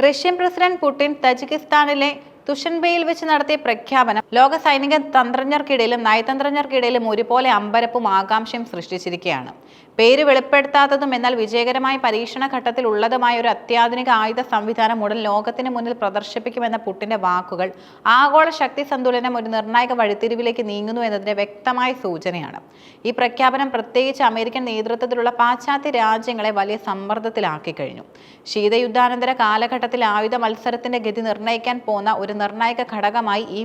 Russian president Putin തജിക്കിസ്ഥാനിലെ തുഷൻബയിൽ വെച്ച് നടത്തിയ പ്രഖ്യാപനം ലോക സൈനിക തന്ത്രജ്ഞർക്കിടയിലും നയതന്ത്രജ്ഞർക്കിടയിലും ഒരുപോലെ അമ്പരപ്പും ആകാംക്ഷയും സൃഷ്ടിച്ചിരിക്കുകയാണ്. പേര് വെളിപ്പെടുത്താത്തതും എന്നാൽ വിജയകരമായ പരീക്ഷണ ഘട്ടത്തിൽ ഉള്ളതുമായ ഒരു അത്യാധുനിക ആയുധ സംവിധാനം ഉടൻ ലോകത്തിന് മുന്നിൽ പ്രദർശിപ്പിക്കുമെന്ന പുട്ടിന്റെ വാക്കുകൾ. ആഗോള ശക്തി സന്തുലനം ഒരു നിർണായക വഴിത്തിരിവിലേക്ക് നീങ്ങുന്നു എന്നതിന്റെ വ്യക്തമായ സൂചനയാണ്. ഈ പ്രഖ്യാപനം പ്രത്യേകിച്ച് അമേരിക്കൻ നേതൃത്വത്തിലുള്ള പാശ്ചാത്യ രാജ്യങ്ങളെ വലിയ സമ്മർദ്ദത്തിലാക്കി കഴിഞ്ഞു. ശീതയുദ്ധാനന്തര കാലഘട്ടത്തിൽ ആയുധ മത്സരത്തിന്റെ ഗതി നിർണയിക്കാൻ പോന്ന ഒരു നിർണായക ഘടകമായി ഈ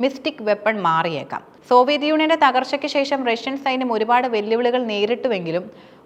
മിസ്റ്റിക് വെപ്പൺ മാറിയേക്കാം. സോവിയറ്റ് യൂണിയന്റെ തകർച്ചയ്ക്ക് ശേഷം റഷ്യൻ സൈന്യം ഒരുപാട് വെല്ലുവിളികൾ നേരിട്ടുവെങ്കിലും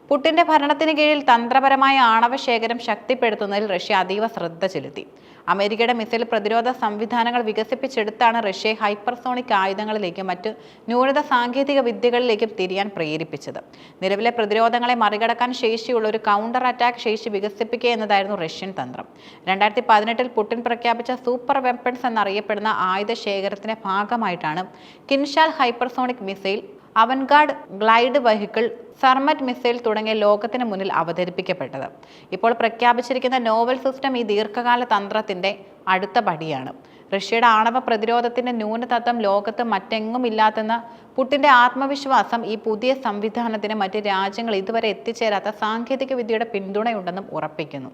പുട്ടിന്റെ ഭരണത്തിന് കീഴിൽ തന്ത്രപരമായ ആണവ ശേഖരം ശക്തിപ്പെടുത്തുന്നതിൽ റഷ്യ അതീവ ശ്രദ്ധ ചെലുത്തി. അമേരിക്കയുടെ മിസൈൽ പ്രതിരോധ സംവിധാനങ്ങൾ വികസിപ്പിച്ചെടുത്താണ് റഷ്യയെ ഹൈപ്പർസോണിക് ആയുധങ്ങളിലേക്കും മറ്റ് ന്യൂനത സാങ്കേതിക വിദ്യകളിലേക്കും തിരിയാൻ പ്രേരിപ്പിച്ചത്. നിലവിലെ പ്രതിരോധങ്ങളെ മറികടക്കാൻ ശേഷിയുള്ള ഒരു കൗണ്ടർ അറ്റാക്ക് ശേഷി വികസിപ്പിക്കുക എന്നതായിരുന്നു റഷ്യൻ തന്ത്രം. രണ്ടായിരത്തി പതിനെട്ടിൽ പുടിൻ പ്രഖ്യാപിച്ച സൂപ്പർ വെപ്പൺസ് എന്നറിയപ്പെടുന്ന ആയുധ ശേഖരത്തിന്റെ ഭാഗമായിട്ടാണ് Kinzhal hypersonic missile Avangard glide vehicle Sarmat missile തുടങ്ങിയ ലോകത്തിന് മുന്നിൽ അവതരിപ്പിക്കപ്പെട്ടത്. ഇപ്പോൾ പ്രഖ്യാപിച്ചിരിക്കുന്ന നോവൽ സിസ്റ്റം ഈ ദീർഘകാല തന്ത്രത്തിന്റെ അടുത്ത പടിയാണ്. റഷ്യയുടെ ആണവ പ്രതിരോധത്തിന്റെ ന്യൂനതത്വം ലോകത്ത് മറ്റെങ്ങും ഇല്ലാത്തെന്ന പുട്ടിന്റെ ആത്മവിശ്വാസം ഈ പുതിയ സംവിധാനത്തിന് മറ്റ് രാജ്യങ്ങൾ ഇതുവരെ എത്തിച്ചേരാത്ത സാങ്കേതിക വിദ്യയുടെ പിന്തുണയുണ്ടെന്നും ഉറപ്പിക്കുന്നു.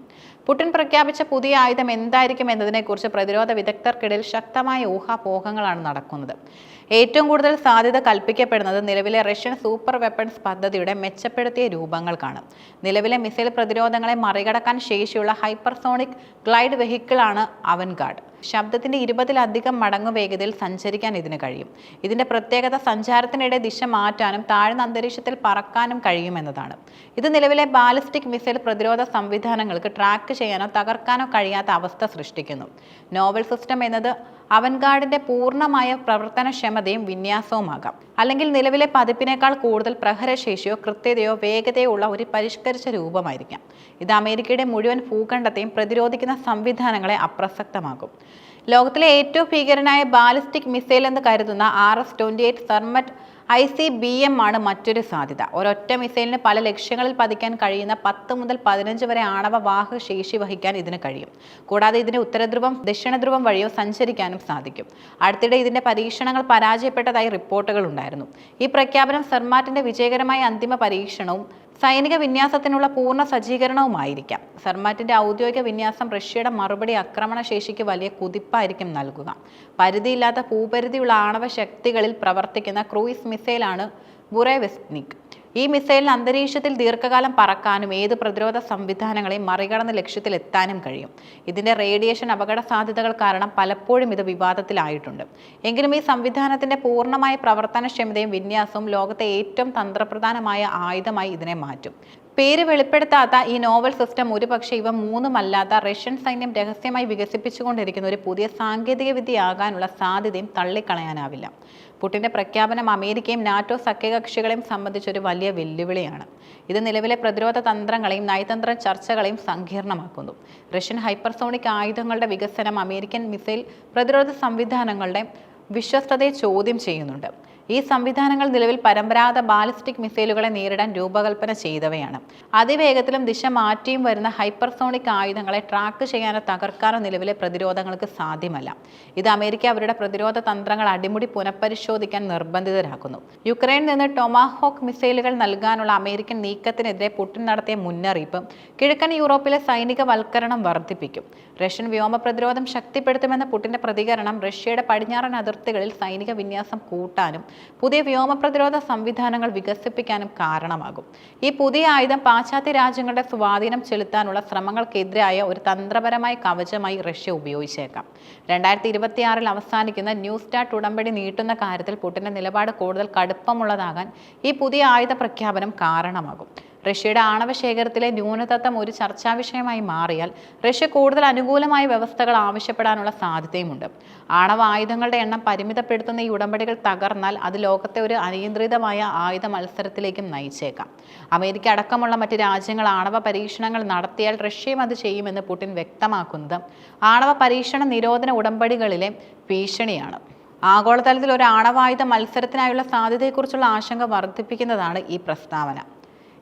പുടിൻ പ്രഖ്യാപിച്ച പുതിയ ആയുധം എന്തായിരിക്കും എന്നതിനെക്കുറിച്ച് പ്രതിരോധ വിദഗ്ധർക്കിടയിൽ ശക്തമായ ഊഹാപോഹങ്ങളാണ് നടക്കുന്നത്. ഏറ്റവും കൂടുതൽ സാധ്യത കൽപ്പിക്കപ്പെടുന്നത് നിലവിലെ റഷ്യൻ സൂപ്പർ വെപ്പൺസ് പദ്ധതിയുടെ മെച്ചപ്പെടുത്തിയ രൂപങ്ങൾക്കാണ്. നിലവിലെ മിസൈൽ പ്രതിരോധങ്ങളെ മറികടക്കാൻ ശേഷിയുള്ള ഹൈപ്പർസോണിക് ഗ്ലൈഡ് വെഹിക്കിളാണ് അവൻഗാർഡ്. ശബ്ദത്തിന്റെ ഇരുപതിലധികം മടങ്ങ് വേഗതയിൽ സഞ്ചരിക്കാൻ ഇതിന് കഴിയും. ഇതിന്റെ പ്രത്യേകത സഞ്ചാരത്തിനിടെ ദിശ മാറ്റാനും താഴ്ന്ന അന്തരീക്ഷത്തിൽ പറക്കാനും കഴിയുമെന്നതാണ്. ഇത് നിലവിലെ ബാലിസ്റ്റിക് മിസൈൽ പ്രതിരോധ സംവിധാനങ്ങൾക്ക് ട്രാക്ക് ചെയ്യാനോ തകർക്കാനോ കഴിയാത്ത അവസ്ഥ സൃഷ്ടിക്കുന്നു. നോവൽ സിസ്റ്റം എന്നത് അവൻഗാർഡിന്റെ പൂർണമായ പ്രവർത്തനക്ഷമതയും വിന്യാസവുമാകാം. അല്ലെങ്കിൽ നിലവിലെ പതിപ്പിനേക്കാൾ കൂടുതൽ പ്രഹരശേഷിയോ കൃത്യതയോ വേഗതയോ ഉള്ള ഒരു പരിഷ്കരിച്ച രൂപമായിരിക്കാം. ഇത് അമേരിക്കയുടെ മുഴുവൻ ഭൂഖണ്ഡത്തെയും പ്രതിരോധിക്കുന്ന സംവിധാനങ്ങളെ അപ്രസക്തമാക്കും. ലോകത്തിലെ ഏറ്റവും ഭീകരനായ ബാലിസ്റ്റിക് മിസൈൽ എന്ന് കരുതുന്ന R S twenty eight Sarmat I C B M ആണ് മറ്റൊരു സാധ്യത. ഒരൊറ്റ മിസൈലിന് പല ലക്ഷ്യങ്ങളിൽ പതിക്കാൻ കഴിയുന്ന പത്ത് മുതൽ പതിനഞ്ച് വരെ ആണവ വാഹക ശേഷി വഹിക്കാൻ ഇതിന് കഴിയും. കൂടാതെ ഇതിന് ഉത്തരധ്രുവം ദക്ഷിണധ്രുവം വഴിയോ സഞ്ചരിക്കാനും സാധിക്കും. അടുത്തിടെ ഇതിന്റെ പരീക്ഷണങ്ങൾ പരാജയപ്പെട്ടതായി റിപ്പോർട്ടുകൾ ഉണ്ടായിരുന്നു. ഈ പ്രഖ്യാപനം സെർമാറ്റിന്റെ വിജയകരമായ അന്തിമ പരീക്ഷണവും സൈനിക വിന്യാസത്തിനുള്ള പൂർണ സജ്ജീകരണവുമായിരിക്കാം. സർമാറ്റിന്റെ ഔദ്യോഗിക വിന്യാസം റഷ്യയുടെ മറുപടി ആക്രമണ ശേഷിക്ക് വലിയ കുതിപ്പായിരിക്കും നൽകുക. പരിധിയില്ലാത്ത ഭൂപരിധിയുള്ള ആണവ ശക്തികളിൽ പ്രവർത്തിക്കുന്ന ക്രൂയിസ് മിസൈലാണ് ബുറേവെസ്നിക്. ഈ മിസൈലിന് അന്തരീക്ഷത്തിൽ ദീർഘകാലം പറക്കാനും ഏത് പ്രതിരോധ സംവിധാനങ്ങളെയും മറികടന്ന് ലക്ഷ്യത്തിലെത്താനും കഴിയും. ഇതിന്റെ റേഡിയേഷൻ അപകട സാധ്യതകൾ കാരണം പലപ്പോഴും ഇത് വിവാദത്തിലായിട്ടുണ്ട്. എങ്കിലും ഈ സംവിധാനത്തിന്റെ പൂർണമായ പ്രവർത്തനക്ഷമതയും വിന്യാസവും ലോകത്തെ ഏറ്റവും തന്ത്രപ്രധാനമായ ആയുധമായി ഇതിനെ മാറ്റും. പേര് വെളിപ്പെടുത്താത്ത ഈ നോവൽ സിസ്റ്റം ഒരുപക്ഷെ ഇവ മൂന്നുമല്ലാത്ത റഷ്യൻ സൈന്യം രഹസ്യമായി വികസിപ്പിച്ചുകൊണ്ടിരിക്കുന്ന ഒരു പുതിയ സാങ്കേതിക വിദ്യയാകാനുള്ള സാധ്യതയും തള്ളിക്കളയാനാവില്ല. പുട്ടിന്റെ പ്രഖ്യാപനം അമേരിക്കയും നാറ്റോ സഖ്യകക്ഷികളെയും സംബന്ധിച്ചൊരു വലിയ വെല്ലുവിളിയാണ്. ഇത് നിലവിലെ പ്രതിരോധ തന്ത്രങ്ങളെയും നയതന്ത്ര ചർച്ചകളെയും സങ്കീർണമാക്കുന്നു. റഷ്യൻ ഹൈപ്പർസോണിക് ആയുധങ്ങളുടെ വികസനം അമേരിക്കൻ മിസൈൽ പ്രതിരോധ സംവിധാനങ്ങളുടെ വിശ്വസ്തതയെ ചോദ്യം ചെയ്യുന്നുണ്ട്. ഈ സംവിധാനങ്ങൾ നിലവിൽ പരമ്പരാഗത ബാലിസ്റ്റിക് മിസൈലുകളെ നേരിടാൻ രൂപകൽപ്പന ചെയ്തവയാണ്. അതിവേഗത്തിലും ദിശ മാറ്റിയും വരുന്ന ഹൈപ്പർസോണിക് ആയുധങ്ങളെ ട്രാക്ക് ചെയ്യാനോ തകർക്കാനോ നിലവിലെ പ്രതിരോധങ്ങൾക്ക് സാധ്യമല്ല. ഇത് അമേരിക്ക അവരുടെ പ്രതിരോധ തന്ത്രങ്ങൾ അടിമുടി പുനഃപരിശോധിക്കാൻ നിർബന്ധിതരാക്കുന്നു. യുക്രൈനിൽ നിന്ന് ടൊമാഹോക്ക് മിസൈലുകൾ നൽകാനുള്ള അമേരിക്കൻ നീക്കത്തിനെതിരെ പുടിൻ നടത്തിയ മുന്നറിയിപ്പ് കിഴക്കൻ യൂറോപ്പിലെ സൈനിക വൽക്കരണം വർദ്ധിപ്പിക്കും. റഷ്യൻ വ്യോമ പ്രതിരോധം ശക്തിപ്പെടുത്തുമെന്ന പുടിന്റെ പ്രതികരണം റഷ്യയുടെ പടിഞ്ഞാറൻ അതിർത്തികളിൽ സൈനിക വിന്യാസം കൂട്ടാനും പുതിയ വ്യോമ പ്രതിരോധ സംവിധാനങ്ങൾ വികസിപ്പിക്കാനും കാരണമാകും. ഈ പുതിയ ആയുധം പാശ്ചാത്യ രാജ്യങ്ങളുടെ സ്വാധീനം ചെലുത്താനുള്ള ശ്രമങ്ങൾക്കെതിരായ ഒരു തന്ത്രപരമായ കവചമായി റഷ്യ ഉപയോഗിച്ചേക്കാം. രണ്ടായിരത്തി ഇരുപത്തിയാറിൽ അവസാനിക്കുന്ന ന്യൂ സ്റ്റാർട്ട് ഉടമ്പടി നീട്ടുന്ന കാര്യത്തിൽ പുടിന്റെ നിലപാട് കൂടുതൽ കടുപ്പമുള്ളതാകാൻ ഈ പുതിയ ആയുധ പ്രഖ്യാപനം കാരണമാകും. റഷ്യയുടെ ആണവ ശേഖരത്തിലെ ന്യൂനതത്വം ഒരു ചർച്ചാ വിഷയമായി മാറിയാൽ റഷ്യ കൂടുതൽ അനുകൂലമായ വ്യവസ്ഥകൾ ആവശ്യപ്പെടാനുള്ള സാധ്യതയുമുണ്ട്. ആണവ ആയുധങ്ങളുടെ എണ്ണം പരിമിതപ്പെടുത്തുന്ന ഈ ഉടമ്പടികൾ തകർന്നാൽ അത് ലോകത്തെ ഒരു അനിയന്ത്രിതമായ ആയുധ മത്സരത്തിലേക്കും നയിച്ചേക്കാം. അമേരിക്ക അടക്കമുള്ള മറ്റ് രാജ്യങ്ങൾ ആണവ പരീക്ഷണങ്ങൾ നടത്തിയാൽ റഷ്യയും അത് ചെയ്യുമെന്ന് പുടിൻ വ്യക്തമാക്കുന്നത് ആണവ പരീക്ഷണ നിരോധന ഉടമ്പടികളിലെ ഭീഷണിയാണ്. ആഗോളതലത്തിൽ ഒരു ആണവായുധ മത്സരത്തിനായുള്ള സാധ്യതയെക്കുറിച്ചുള്ള ആശങ്ക വർദ്ധിപ്പിക്കുന്നതാണ് ഈ പ്രസ്താവന.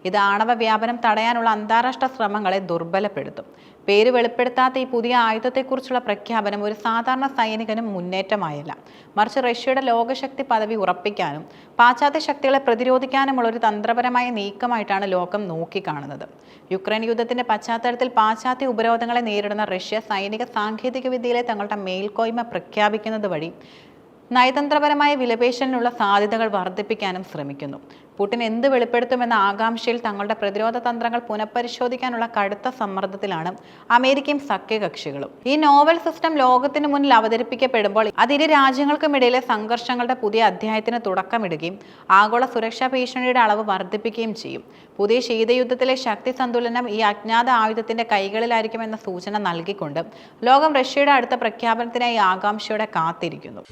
ഇത് ആണവ വ്യാപനം തടയാനുള്ള അന്താരാഷ്ട്ര ശ്രമങ്ങളെ ദുർബലപ്പെടുത്തും. പേര് വെളിപ്പെടുത്താത്ത ഈ പുതിയ ആയുധത്തെക്കുറിച്ചുള്ള പ്രഖ്യാപനം ഒരു സാധാരണ സൈനികനും മുന്നേറ്റമായല്ല. മറിച്ച് റഷ്യയുടെ ലോകശക്തി പദവി ഉറപ്പിക്കാനും പാശ്ചാത്യ ശക്തികളെ പ്രതിരോധിക്കാനുമുള്ള ഒരു തന്ത്രപരമായ നീക്കമായിട്ടാണ് ലോകം നോക്കിക്കാണുന്നത്. യുക്രൈൻ യുദ്ധത്തിന്റെ പശ്ചാത്തലത്തിൽ പാശ്ചാത്യ ഉപരോധങ്ങളെ നേരിടുന്ന റഷ്യ സൈനിക സാങ്കേതിക വിദ്യയിലെ തങ്ങളുടെ മേൽക്കോയ്മ പ്രഖ്യാപിക്കുന്നത് വഴി നയതന്ത്രപരമായ വിലപേശലിനുള്ള സാധ്യതകൾ വർദ്ധിപ്പിക്കാനും ശ്രമിക്കുന്നു. പുടിൻ എന്ത് വെളിപ്പെടുത്തുമെന്ന ആകാംക്ഷയിൽ തങ്ങളുടെ പ്രതിരോധ തന്ത്രങ്ങൾ പുനഃപരിശോധിക്കാനുള്ള കടുത്ത സമ്മർദ്ദത്തിലാണ് അമേരിക്കയും സഖ്യകക്ഷികളും. ഈ നോവൽ സിസ്റ്റം ലോകത്തിന് മുന്നിൽ അവതരിപ്പിക്കപ്പെടുമ്പോൾ അത് ഇരു രാജ്യങ്ങൾക്കുമിടയിലെ സംഘർഷങ്ങളുടെ പുതിയ അധ്യായത്തിന് തുടക്കമിടുകയും ആഗോള സുരക്ഷാ ഭീഷണിയുടെ അളവ് വർദ്ധിപ്പിക്കുകയും ചെയ്യും. പുതിയ ശീതയുദ്ധത്തിലെ ശക്തി സന്തുലനം ഈ അജ്ഞാത ആയുധത്തിന്റെ കൈകളിലായിരിക്കുമെന്ന സൂചന നൽകിക്കൊണ്ട് ലോകം റഷ്യയുടെ അടുത്ത പ്രഖ്യാപനത്തിനായി ആകാംക്ഷയോടെ കാത്തിരിക്കുന്നു.